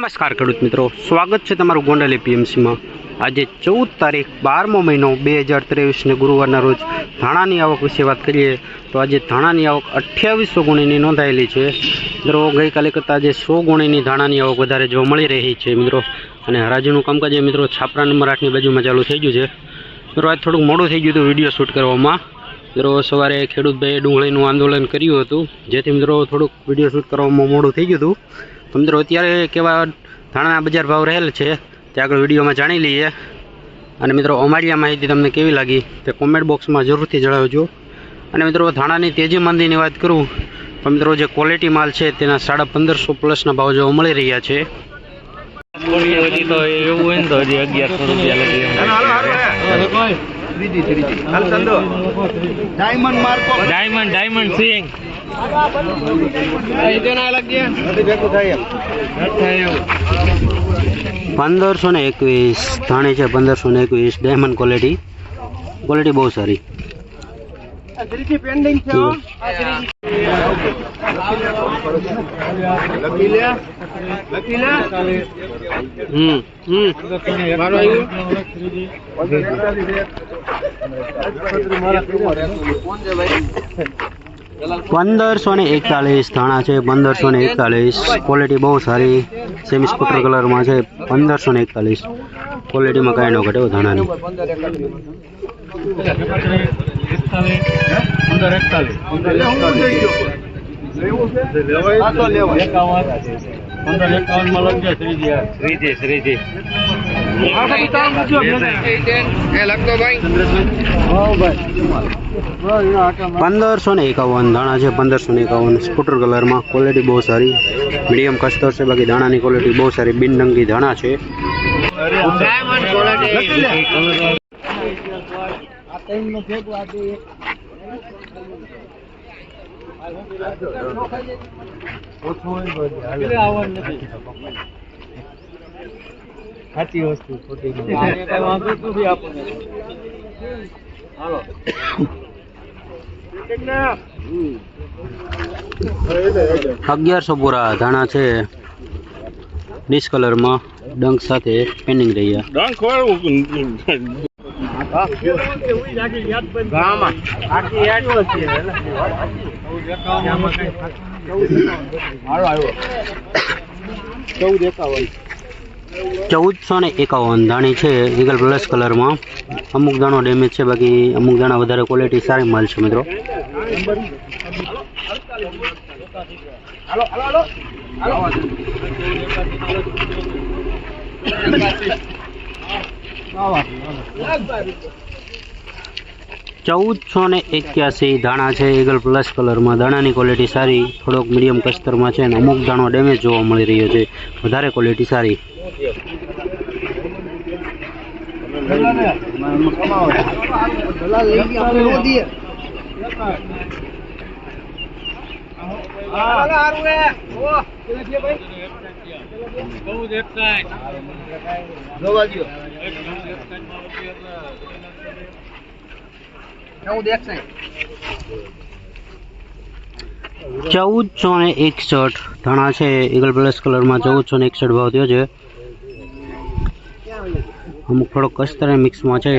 નમસ્કાર ખેડૂત મિત્રો. સ્વાગત છે તમારું ગોંડલ એપીએમસીમાં. આજે ચૌદ તારીખ, બારમો મહિનો, બે હજાર ત્રેવીસને ગુરુવારના રોજ ધાણાની આવક વિશે વાત કરીએ તો આજે ધાણાની આવક અઠ્યાવીસો ગુણીની નોંધાયેલી છે. મિત્રો, ગઈકાલે કરતાં આજે સો ગુણીની ધાણાની આવક વધારે જોવા મળી રહી છે, મિત્રો. અને હરાજીનું કામકાજ મિત્રો, છાપરા નંબર આઠની બાજુમાં ચાલુ થઈ ગયું છે. મિત્રો, આજ થોડુંક મોડું થઈ ગયું હતું વીડિયો શૂટ કરવામાં. મિત્રો, સવારે ખેડૂતભાઈએ ડુંગળીનું આંદોલન કર્યું હતું. જેથી, મિત્રો, થોડુંક વીડિયો શૂટ કરવામાં મોડું થઈ ગયું હતું. મિત્રો અત્યારે કેવા ધાણાના બજાર ભાવ રહેલ છે તે આગળ વિડીયોમાં જાણી લઈએ. અને મિત્રો અમારી આ માહિતી તમને કેવી લાગી તે કોમેન્ટ બોક્સમાં જરૂરથી જણાવજો. અને મિત્રો ધાણાની તેજી મંદીની વાત કરું તો મિત્રો જે ક્વોલિટી માલ છે તેના સાડા પંદરસો પ્લસના ભાવ જોવા મળી રહ્યા છે. એવું હોય તો હજી અગિયારસો રૂપિયા લગી ડાયમંડ ડાયમંડ ડાયમંડ સિંગ. પંદરસો ને એકવીસ, ધાણી છે પંદરસો ને એકવીસ ડાયમંડ ક્વોલિટી ક્વોલિટી બહુ સારી. પેન્ડિંગ છે પંદરસો ને એકતાલીસ ધાણા છે પંદરસો ને એકતાલીસ ક્વોલિટી બહુ સારી સેમી સ્કૂટર કલરમાં છે પંદરસો ને એકતાલીસ ક્વોલિટીમાં કાંઈ ન ઘટે ધાણાની આ પંદરસો ને એકાવન દાણા છે, પંદરસો ને એકાવન. સ્કૂટર કલરમાં ક્વોલિટી બહુ સારી. મીડિયમ કસ્તર છે, બાકી દાણાની ક્વોલિટી બહુ સારી. બિનડંગી દાણા છે. લખી લે. સાચી વસ્તુ ખોટી અગિયારસો બોરા ધાણા છે. ડિશ કલરમાં ડંક સાથે પેનિંગ રહ્યા. ચૌદ એકાવન. ચૌદસો ને એકાવન ધાણી છે ઈગલ પ્લસ કલરમાં અમુક દાણો ડેમેજ છે, બાકી અમુક દાણા વધારે ક્વોલિટી સારી માલ છે, મિત્રો. ચૌદસો ને એક્યાસી દાણા છે ઈગલ પ્લસ કલરમાં દાણાની ક્વોલિટી સારી, થોડોક મીડિયમ કસ્તરમાં છે અને અમુક દાણો ડેમેજ જોવા મળી રહ્યો છે વધારે ક્વોલિટી સારી જોવા. ચૌદ. ચૌદસો ને એકસઠ. ધાણા છે ઈગલ પ્લસ કલરમાં ચૌદસો ને એકસઠ ભાવ થયો છે. અમુક થોડોક કસ્તર મિક્સમાં છે.